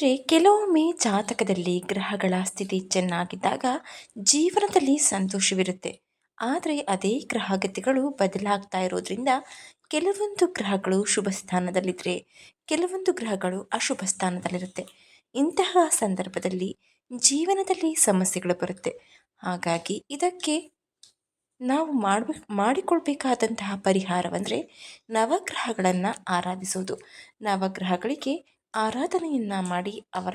ಸ್ನೇಹಿತರೆ ಕೆಲವೊಮ್ಮೆ ಜಾತಕದಲ್ಲಿ ಗ್ರಹಗಳ ಸ್ಥಿತಿ ಚೆನ್ನಾಗಿದ್ದಾಗ ಜೀವನದಲ್ಲಿ ಸಂತೋಷವಿರುತ್ತೆ. ಆದರೆ ಅದೇ ಗ್ರಹಗತಿಗಳು ಬದಲಾಗ್ತಾ ಇರೋದ್ರಿಂದ ಕೆಲವೊಂದು ಗ್ರಹಗಳು ಶುಭ ಸ್ಥಾನದಲ್ಲಿದ್ದರೆ ಕೆಲವೊಂದು ಗ್ರಹಗಳು ಅಶುಭ ಸ್ಥಾನದಲ್ಲಿರುತ್ತೆ. ಇಂತಹ ಸಂದರ್ಭದಲ್ಲಿ ಜೀವನದಲ್ಲಿ ಸಮಸ್ಯೆಗಳು ಬರುತ್ತೆ. ಹಾಗಾಗಿ ಇದಕ್ಕೆ ನಾವು ಮಾಡಬೇಕು ಮಾಡಿಕೊಳ್ಬೇಕಾದಂತಹ ಪರಿಹಾರವಂದರೆ ನವಗ್ರಹಗಳನ್ನು ಆರಾಧಿಸೋದು. ನವಗ್ರಹಗಳಿಗೆ ಆರಾಧನೆಯನ್ನು ಮಾಡಿ ಅವರ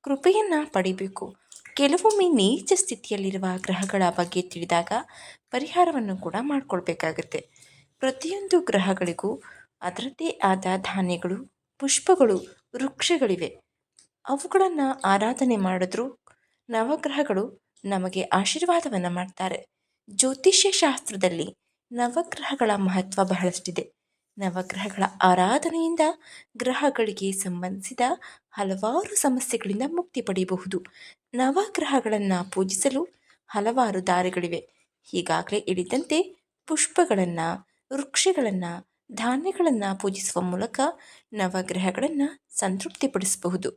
ಕೃಪೆಯನ್ನು ಪಡಿಬೇಕು. ಕೆಲವೊಮ್ಮೆ ನೀಚ ಸ್ಥಿತಿಯಲ್ಲಿರುವ ಗ್ರಹಗಳ ಬಗ್ಗೆ ತಿಳಿದಾಗ ಪರಿಹಾರವನ್ನು ಕೂಡ ಮಾಡಿಕೊಳ್ಬೇಕಾಗತ್ತೆ. ಪ್ರತಿಯೊಂದು ಗ್ರಹಗಳಿಗೂ ಅದರದ್ದೇ ಆದ ಧಾನ್ಯಗಳು, ಪುಷ್ಪಗಳು, ವೃಕ್ಷಗಳಿವೆ. ಅವುಗಳನ್ನು ಆರಾಧನೆ ಮಾಡಿದ್ರೂ ನವಗ್ರಹಗಳು ನಮಗೆ ಆಶೀರ್ವಾದವನ್ನು ಮಾಡ್ತಾರೆ. ಜ್ಯೋತಿಷ್ಯ ಶಾಸ್ತ್ರದಲ್ಲಿ ನವಗ್ರಹಗಳ ಮಹತ್ವ ಬಹಳಷ್ಟಿದೆ. ನವಗ್ರಹಗಳ ಆರಾಧನೆಯಿಂದ ಗ್ರಹಗಳಿಗೆ ಸಂಬಂಧಿಸಿದ ಹಲವಾರು ಸಮಸ್ಯೆಗಳಿಂದ ಮುಕ್ತಿ ಪಡೆಯಬಹುದು. ನವಗ್ರಹಗಳನ್ನು ಪೂಜಿಸಲು ಹಲವಾರು ದಾರಿಗಳಿವೆ. ಈಗಾಗಲೇ ಹೇಳಿದಂತೆ ಪುಷ್ಪಗಳನ್ನು, ವೃಕ್ಷಗಳನ್ನು, ಧಾನ್ಯಗಳನ್ನು ಪೂಜಿಸುವ ಮೂಲಕ ನವಗ್ರಹಗಳನ್ನು ಸಂತೃಪ್ತಿಪಡಿಸಬಹುದು.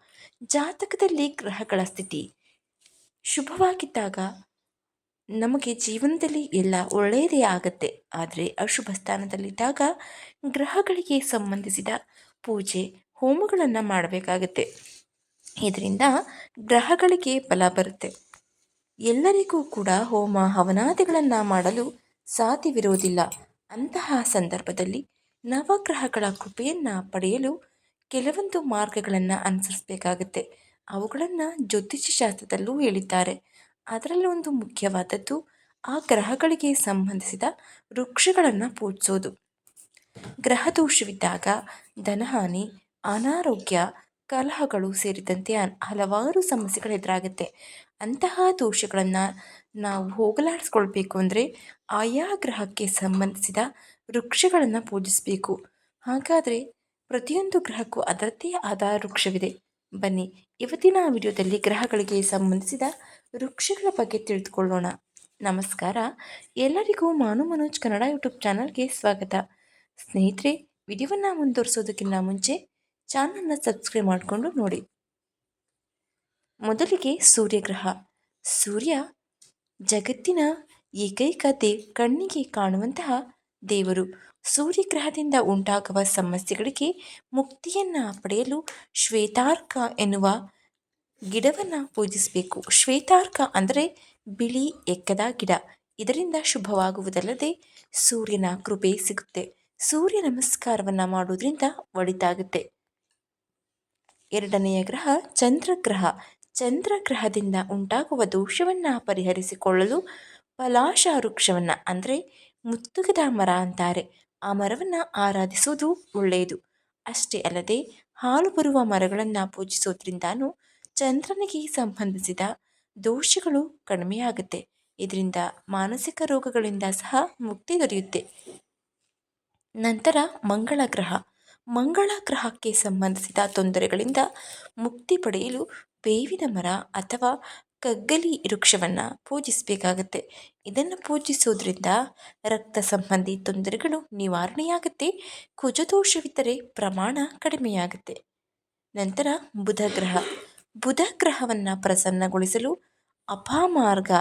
ಜಾತಕದಲ್ಲಿ ಗ್ರಹಗಳ ಸ್ಥಿತಿ ಶುಭವಾಗಿದ್ದಾಗ ನಮಗೆ ಜೀವನದಲ್ಲಿ ಎಲ್ಲ ಒಳ್ಳೆಯದೇ ಆಗುತ್ತೆ. ಆದರೆ ಅಶುಭ ಸ್ಥಾನದಲ್ಲಿದ್ದಾಗ ಗ್ರಹಗಳಿಗೆ ಸಂಬಂಧಿಸಿದ ಪೂಜೆ, ಹೋಮಗಳನ್ನು ಮಾಡಬೇಕಾಗತ್ತೆ. ಇದರಿಂದ ಗ್ರಹಗಳಿಗೆ ಬಲ ಬರುತ್ತೆ. ಎಲ್ಲರಿಗೂ ಕೂಡ ಹೋಮ, ಹವನಾದಿಗಳನ್ನು ಮಾಡಲು ಸಾಧ್ಯವಿರುವುದಿಲ್ಲ. ಅಂತಹ ಸಂದರ್ಭದಲ್ಲಿ ನವಗ್ರಹಗಳ ಕೃಪೆಯನ್ನು ಪಡೆಯಲು ಕೆಲವೊಂದು ಮಾರ್ಗಗಳನ್ನು ಅನುಸರಿಸಬೇಕಾಗುತ್ತೆ. ಅವುಗಳನ್ನು ಜ್ಯೋತಿಷ್ಯ ಶಾಸ್ತ್ರದಲ್ಲೂ ಹೇಳಿದ್ದಾರೆ. ಅದರಲ್ಲಿ ಒಂದು ಮುಖ್ಯವಾದದ್ದು ಆ ಗ್ರಹಗಳಿಗೆ ಸಂಬಂಧಿಸಿದ ವೃಕ್ಷಗಳನ್ನು ಪೂಜಿಸೋದು. ಗ್ರಹದೋಷವಿದ್ದಾಗ ಧನಹಾನಿ, ಅನಾರೋಗ್ಯ, ಕಲಹಗಳು ಸೇರಿದಂತೆ ಹಲವಾರು ಸಮಸ್ಯೆಗಳು ಎದುರಾಗುತ್ತೆ. ಅಂತಹ ದೋಷಗಳನ್ನು ನಾವು ಹೋಗಲಾಡಿಸ್ಕೊಳ್ಬೇಕು ಅಂದರೆ ಆಯಾ ಗ್ರಹಕ್ಕೆ ಸಂಬಂಧಿಸಿದ ವೃಕ್ಷಗಳನ್ನು ಪೂಜಿಸಬೇಕು. ಹಾಗಾದರೆ ಪ್ರತಿಯೊಂದು ಗ್ರಹಕ್ಕೂ ಅದರದ್ದೇ ಆದ ವೃಕ್ಷವಿದೆ. ಬನ್ನಿ. ಇವತ್ತಿನ ವಿಡಿಯೋದಲ್ಲಿ ಗ್ರಹಗಳಿಗೆ ಸಂಬಂಧಿಸಿದ ವೃಕ್ಷಗಳ ಬಗ್ಗೆ ತಿಳಿದುಕೊಳ್ಳೋಣ. ನಮಸ್ಕಾರ. ಎಲ್ಲರಿಗೂ ಮಾನು ಮನೋಜ್ ಕನ್ನಡ ಯೂಟ್ಯೂಬ್ ಚಾನಲ್ಗೆ ಸ್ವಾಗತ. ಸ್ನೇಹಿತರೆ, ವಿಡಿಯೋವನ್ನು ಮುಂದುವರಿಸೋದಕ್ಕಿಂತ ಮುಂಚೆ ಚಾನಲ್ನ ಸಬ್ಸ್ಕ್ರೈಬ್ ಮಾಡಿಕೊಂಡು ನೋಡಿ. ಮೊದಲಿಗೆ ಸೂರ್ಯಗ್ರಹ. ಸೂರ್ಯ ಜಗತ್ತಿನ ಏಕೈಕ ದೇ ಕಣ್ಣಿಗೆ ಕಾಣುವಂತಹ ದೇವರು ಸೂರ್ಯಗ್ರಹದಿಂದ ಉಂಟಾಗುವ ಸಮಸ್ಯೆಗಳಿಗೆ ಮುಕ್ತಿಯನ್ನು ಪಡೆಯಲು ಶ್ವೇತಾರ್ಕ ಎನ್ನುವ ಗಿಡವನ್ನು ಪೂಜಿಸಬೇಕು. ಶ್ವೇತಾರ್ಕ ಅಂದರೆ ಬಿಳಿ ಎಕ್ಕದ ಗಿಡ. ಇದರಿಂದ ಶುಭವಾಗುವುದಲ್ಲದೆ ಸೂರ್ಯನ ಕೃಪೆ ಸಿಗುತ್ತೆ. ಸೂರ್ಯ ನಮಸ್ಕಾರವನ್ನು ಮಾಡುವುದರಿಂದ ಒಳಿತಾಗುತ್ತೆ. ಎರಡನೆಯ ಗ್ರಹ ಚಂದ್ರಗ್ರಹ. ಚಂದ್ರಗ್ರಹದಿಂದ ಉಂಟಾಗುವ ದೋಷವನ್ನು ಪರಿಹರಿಸಿಕೊಳ್ಳಲು ಪಲಾಶ ವೃಕ್ಷವನ್ನು ಅಂದರೆ ಮುತ್ತುಗದ ಮರ ಅಂತಾರೆ. ಆ ಮರವನ್ನು ಆರಾಧಿಸುವುದು ಒಳ್ಳೆಯದು. ಅಷ್ಟೇ ಅಲ್ಲದೆ ಹಾಲು ಬರುವ ಮರಗಳನ್ನು ಪೂಜಿಸೋದ್ರಿಂದನೂ ಚಂದ್ರನಿಗೆ ಸಂಬಂಧಿಸಿದ ದೋಷಗಳು ಕಡಿಮೆಯಾಗುತ್ತೆ. ಇದರಿಂದ ಮಾನಸಿಕ ರೋಗಗಳಿಂದ ಸಹ ಮುಕ್ತಿ ದೊರೆಯುತ್ತೆ. ನಂತರ ಮಂಗಳ ಗ್ರಹ. ಮಂಗಳ ಗ್ರಹಕ್ಕೆ ಸಂಬಂಧಿಸಿದ ತೊಂದರೆಗಳಿಂದ ಮುಕ್ತಿ ಪಡೆಯಲು ಬೇವಿನ ಮರ ಅಥವಾ ಕಗ್ಗಲಿ ವೃಕ್ಷವನ್ನು ಪೂಜಿಸಬೇಕಾಗತ್ತೆ. ಇದನ್ನು ಪೂಜಿಸೋದ್ರಿಂದ ರಕ್ತ ಸಂಬಂಧಿ ತೊಂದರೆಗಳು ನಿವಾರಣೆಯಾಗುತ್ತೆ. ಕುಜದೋಷವಿದ್ದರೆ ಪ್ರಮಾಣ ಕಡಿಮೆಯಾಗುತ್ತೆ. ನಂತರ ಬುಧ ಗ್ರಹ ಬುಧ ಗ್ರಹವನ್ನು ಪ್ರಸನ್ನಗೊಳಿಸಲು ಅಪಾಮಾರ್ಗ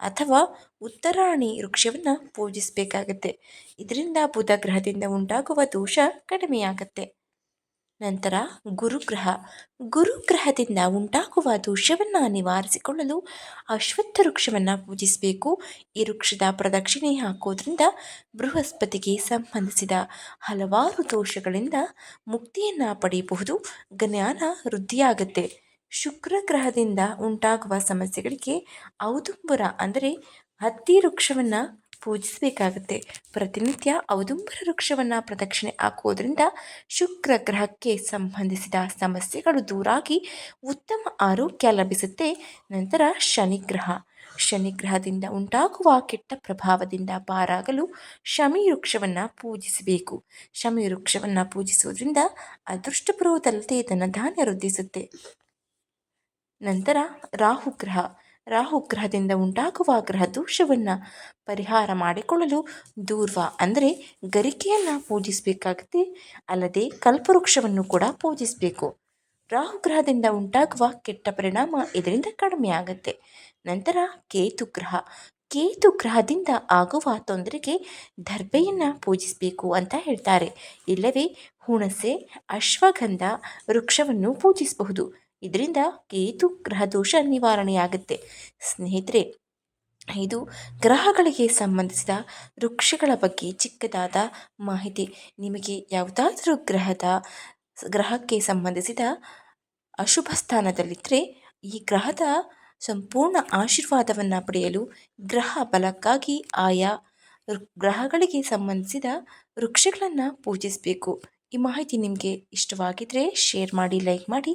ಅಥವಾ ಉತ್ತರಾಣಿ ವೃಕ್ಷವನ್ನು ಪೂಜಿಸಬೇಕಾಗತ್ತೆ. ಇದರಿಂದ ಬುಧ ಗ್ರಹದಿಂದ ಉಂಟಾಗುವ ದೋಷ ಕಡಿಮೆಯಾಗತ್ತೆ. ನಂತರ ಗುರುಗ್ರಹ. ಗುರುಗ್ರಹದಿಂದ ಉಂಟಾಗುವ ದೋಷವನ್ನು ನಿವಾರಿಸಿಕೊಳ್ಳಲು ಅಶ್ವತ್ಥ ವೃಕ್ಷವನ್ನು ಪೂಜಿಸಬೇಕು. ಈ ವೃಕ್ಷದ ಪ್ರದಕ್ಷಿಣೆ ಹಾಕೋದ್ರಿಂದ ಬೃಹಸ್ಪತಿಗೆ ಸಂಬಂಧಿಸಿದ ಹಲವಾರು ದೋಷಗಳಿಂದ ಮುಕ್ತಿಯನ್ನು ಪಡೆಯಬಹುದು. ಜ್ಞಾನ ವೃದ್ಧಿಯಾಗುತ್ತೆ. ಶುಕ್ರ ಗ್ರಹದಿಂದ ಉಂಟಾಗುವ ಸಮಸ್ಯೆಗಳಿಗೆ ಔದುಂಬರ ಅಂದರೆ ಹತ್ತಿ ವೃಕ್ಷವನ್ನು ಪೂಜಿಸಬೇಕಾಗುತ್ತೆ. ಪ್ರತಿನಿತ್ಯ ಔದುಂಬರ ವೃಕ್ಷವನ್ನು ಪ್ರದಕ್ಷಿಣೆ ಹಾಕೋದ್ರಿಂದ ಶುಕ್ರ ಗ್ರಹಕ್ಕೆ ಸಂಬಂಧಿಸಿದ ಸಮಸ್ಯೆಗಳು ದೂರಾಗಿ ಉತ್ತಮ ಆರೋಗ್ಯ ಲಭಿಸುತ್ತೆ. ನಂತರ ಶನಿಗ್ರಹ. ಶನಿಗ್ರಹದಿಂದ ಉಂಟಾಗುವ ಕೆಟ್ಟ ಪ್ರಭಾವದಿಂದ ಪಾರಾಗಲು ಶಮಿ ವೃಕ್ಷವನ್ನು ಪೂಜಿಸಬೇಕು. ಶಮಿ ವೃಕ್ಷವನ್ನು ಪೂಜಿಸುವುದರಿಂದ ಅದೃಷ್ಟ ಬರುವುದಲ್ಲದೆ ಧನಧಾನ್ಯ ವೃದ್ಧಿಸುತ್ತೆ. ನಂತರ ರಾಹುಗ್ರಹ ರಾಹುಗ್ರಹದಿಂದ ಉಂಟಾಗುವ ಗ್ರಹ ದೋಷವನ್ನು ಪರಿಹಾರ ಮಾಡಿಕೊಳ್ಳಲು ದೂರ್ವ ಅಂದರೆ ಗರಿಕೆಯನ್ನು ಪೂಜಿಸಬೇಕಾಗುತ್ತೆ. ಅಲ್ಲದೆ ಕಲ್ಪವೃಕ್ಷವನ್ನು ಕೂಡ ಪೂಜಿಸಬೇಕು. ರಾಹುಗ್ರಹದಿಂದ ಉಂಟಾಗುವ ಕೆಟ್ಟ ಪರಿಣಾಮ ಇದರಿಂದ ಕಡಿಮೆಯಾಗುತ್ತೆ ನಂತರ ಕೇತು ಗ್ರಹ. ಕೇತು ಗ್ರಹದಿಂದ ಆಗುವ ತೊಂದರೆಗೆ ದರ್ಬೆಯನ್ನು ಪೂಜಿಸಬೇಕು ಅಂತ ಹೇಳ್ತಾರೆ. ಇಲ್ಲವೇ ಹುಣಸೆ, ಅಶ್ವಗಂಧ ವೃಕ್ಷವನ್ನು ಪೂಜಿಸಬಹುದು. ಇದರಿಂದ ಕೇತು ಗ್ರಹ ದೋಷ ನಿವಾರಣೆಯಾಗುತ್ತೆ. ಸ್ನೇಹಿತರೆ, ಇದು ಗ್ರಹಗಳಿಗೆ ಸಂಬಂಧಿಸಿದ ವೃಕ್ಷಗಳ ಬಗ್ಗೆ ಚಿಕ್ಕದಾದ ಮಾಹಿತಿ. ನಿಮಗೆ ಯಾವುದಾದರೂ ಗ್ರಹದ ಗ್ರಹಕ್ಕೆ ಸಂಬಂಧಿಸಿದ ಅಶುಭ ಸ್ಥಾನದಲ್ಲಿದ್ದರೆ, ಈ ಗ್ರಹದ ಸಂಪೂರ್ಣ ಆಶೀರ್ವಾದವನ್ನು ಪಡೆಯಲು ಗ್ರಹ ಬಲಕ್ಕಾಗಿ ಆಯಾ ಗ್ರಹಗಳಿಗೆ ಸಂಬಂಧಿಸಿದ ವೃಕ್ಷಗಳನ್ನು ಪೂಜಿಸಬೇಕು. ಈ ಮಾಹಿತಿ ನಿಮಗೆ ಇಷ್ಟವಾಗಿದ್ದರೆ ಶೇರ್ ಮಾಡಿ, ಲೈಕ್ ಮಾಡಿ.